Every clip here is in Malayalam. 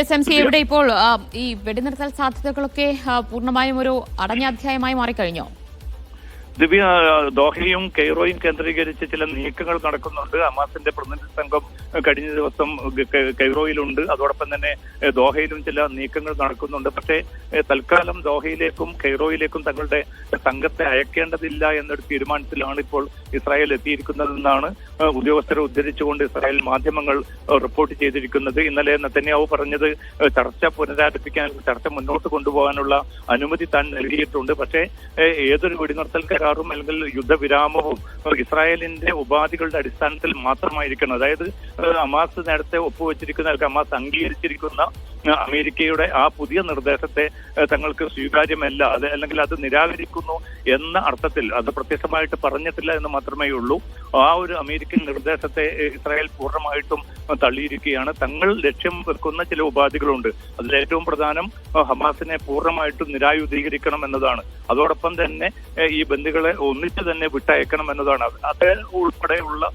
എസ് എം സി ഇവിടെ ഇപ്പോൾ ഈ വെടിനിർത്തൽ സാധ്യതകളൊക്കെ പൂർണമായും ഒരു അടഞ്ഞ അധ്യായമായി മാറിക്കഴിഞ്ഞോ? ദിവ്യ ദോഹയും കെയ്റോയും കേന്ദ്രീകരിച്ച് ചില നീക്കങ്ങൾ നടക്കുന്നുണ്ട്. അമാസിന്റെ പ്രതിനിധി സംഘം കഴിഞ്ഞ ദിവസം കെയ്റോയിലുണ്ട്. അതോടൊപ്പം തന്നെ ദോഹയിലും ചില നീക്കങ്ങൾ നടക്കുന്നുണ്ട്. പക്ഷേ തൽക്കാലം ദോഹയിലേക്കും കെയ്റോയിലേക്കും തങ്ങളുടെ സംഘത്തെ അയക്കേണ്ടതില്ല എന്നൊരു തീരുമാനത്തിലാണ് ഇപ്പോൾ ഇസ്രായേൽ എത്തിയിരിക്കുന്നതെന്നാണ് ഉദ്യോഗസ്ഥരെ ഉദ്ധരിച്ചുകൊണ്ട് ഇസ്രായേൽ മാധ്യമങ്ങൾ റിപ്പോർട്ട് ചെയ്തിരിക്കുന്നത്. ഇന്നലെ നെതന്യാഹു പറഞ്ഞത് ചർച്ച പുനരാരംഭിക്കാൻ ചർച്ച മുന്നോട്ട് കൊണ്ടുപോകാനുള്ള അനുമതി താൻ നൽകിയിട്ടുണ്ട്. പക്ഷേ ഏതൊരു വെടിനിർത്തൽ കരാറും അല്ലെങ്കിൽ യുദ്ധവിരാമവും ഇസ്രായേലിന്റെ ഉപാധികളുടെ അടിസ്ഥാനത്തിൽ മാത്രമായിരിക്കണം. അതായത് അമാസ് നേരത്തെ ഒപ്പുവെച്ചിരിക്കുന്ന അല്ലെങ്കിൽ അമാസ് അംഗീകരിച്ചിരിക്കുന്ന അമേരിക്കയുടെ ആ പുതിയ നിർദ്ദേശത്തെ തങ്ങൾക്ക് സ്വീകാര്യമല്ല. അത് അല്ലെങ്കിൽ അത് നിരാകരിക്കുന്നു എന്ന അർത്ഥത്തിൽ അത് പ്രത്യക്ഷമായിട്ട് പറഞ്ഞിട്ടില്ല എന്ന് മാത്രമേ ഉള്ളൂ ആ ഒരു അമേരിക്കൻ നിർദ്ദേശത്തെ ഇസ്രായേൽ പൂർണമായിട്ടും തള്ളിയിരിക്കുകയാണ്. തങ്ങൾ ലക്ഷ്യം വെക്കുന്ന ചില ഉപാധികളുണ്ട്. അതിൽ ഏറ്റവും പ്രധാനം ഹമാസിനെ പൂർണമായിട്ടും നിരായുധീകരിക്കണം എന്നതാണ്. അതോടൊപ്പം തന്നെ ഈ ബന്ധുക്കളെ ഒന്നിച്ച് തന്നെ വിട്ടയക്കണം എന്നതാണ്. അത് ഉൾപ്പെടെയുള്ള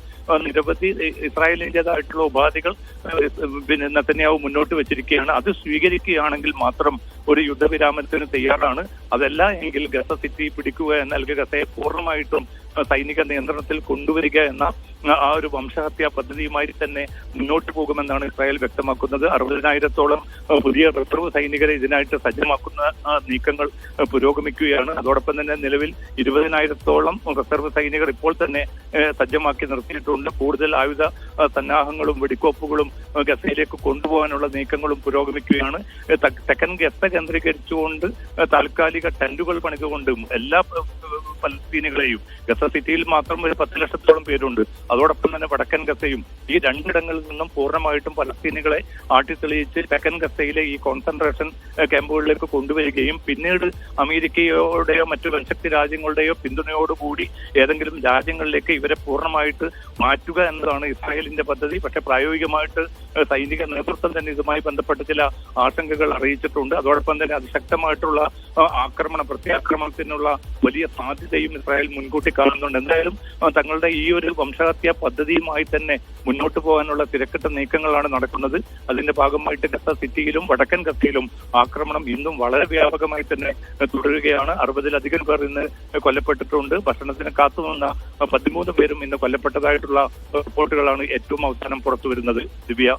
നിരവധി ഇസ്രായേലിന്റെതായിട്ടുള്ള ഉപാധികൾ പിന്നെ നെത്തന്യാവ് മുന്നോട്ട് വെച്ചിരിക്കുകയാണ്. അത് സ്വീകരിക്കുകയാണെങ്കിൽ മാത്രം ഒരു യുദ്ധവിരാമത്തിന് തയ്യാറാണ്. അതല്ല എങ്കിൽ ഗസ സിറ്റി പിടിക്കുക എന്നാൽ ഗസയെ പൂർണമായിട്ടും സൈനിക നിയന്ത്രണത്തിൽ കൊണ്ടുവരിക എന്ന ആ ഒരു വംശഹത്യാ പദ്ധതിയുമായി തന്നെ മുന്നോട്ട് പോകുമെന്നാണ് ഇസ്രായേൽ വ്യക്തമാക്കുന്നത്. അറുപതിനായിരത്തോളം പുതിയ റിസർവ് സൈനികരെ ഇതിനായിട്ട് സജ്ജമാക്കുന്ന നീക്കങ്ങൾ പുരോഗമിക്കുകയാണ്. അതോടൊപ്പം തന്നെ നിലവിൽ ഇരുപതിനായിരത്തോളം റിസർവ് സൈനികർ ഇപ്പോൾ തന്നെ സജ്ജമാക്കി നിർത്തിയിട്ടുണ്ട്. കൂടുതൽ ആയുധ സന്നാഹങ്ങളും വെടിക്കോപ്പുകളും ഗസയിലേക്ക് കൊണ്ടുപോകാനുള്ള നീക്കങ്ങളും പുരോഗമിക്കുകയാണ്. തെക്കൻ ഗസ കേന്ദ്രീകരിച്ചുകൊണ്ട് താൽക്കാലിക ടെന്റുകൾ പണിതുകൊണ്ടും എല്ലാ പലസ്തീനികളെയും ഗസ സിറ്റിയിൽ മാത്രം ഒരു പത്ത് ലക്ഷത്തോളം പേരുണ്ട്. അതോടൊപ്പം തന്നെ വടക്കൻ ഗസയും ഈ രണ്ടിടങ്ങളിൽ നിന്നും പൂർണമായിട്ടും പലസ്തീനികളെ ആട്ടിത്തെളിയിച്ച് തെക്കൻ ഗസയിലെ ഈ കോൺസെൻട്രേഷൻ ക്യാമ്പുകളിലേക്ക് കൊണ്ടുവരികയും പിന്നീട് അമേരിക്കയോടെയോ മറ്റു വൻശക്തി രാജ്യങ്ങളുടെയോ പിന്തുണയോടുകൂടി ഏതെങ്കിലും രാജ്യങ്ങളിലേക്ക് ഇവരെ പൂർണമായിട്ട് മാറ്റുക എന്നതാണ് ഇസ്രായേലിന്റെ പദ്ധതി. പക്ഷെ പ്രായോഗികമായിട്ട് സൈനിക നേതൃത്വം തന്നെ ഇതുമായി ബന്ധപ്പെട്ട ചില ആശങ്കകൾ അറിയിച്ചിട്ടുണ്ട്. അതോടൊപ്പം തന്നെ അതിശക്തമായിട്ടുള്ള ആക്രമണ പ്രത്യാക്രമണത്തിനുള്ള വലിയ സാധ്യതയും ഇസ്രായേൽ മുൻകൂട്ടി കാണുന്നുണ്ട്. എന്തായാലും തങ്ങളുടെ ഈ ഒരു വംശഹത്യാ പദ്ധതിയുമായി തന്നെ മുന്നോട്ട് പോകാനുള്ള തിരക്കിട്ട നീക്കങ്ങളാണ് നടക്കുന്നത്. അതിന്റെ ഭാഗമായിട്ട് ഗസ സിറ്റിയിലും വടക്കൻ ഗസയിലും ആക്രമണം ഇന്നും വളരെ വ്യാപകമായി തന്നെ തുടരുകയാണ്. അറുപതിലധികം പേർ ഇന്ന് കൊല്ലപ്പെട്ടിട്ടുണ്ട്. ഭക്ഷണത്തിന് കാത്തുനിന്ന നിന്ന പതിമൂന്ന് പേരും ഇന്ന് കൊല്ലപ്പെട്ടതായിട്ടുള്ള റിപ്പോർട്ടുകളാണ് ഏറ്റവും അവസാനം പുറത്തു വരുന്നത് ദിവ്യ.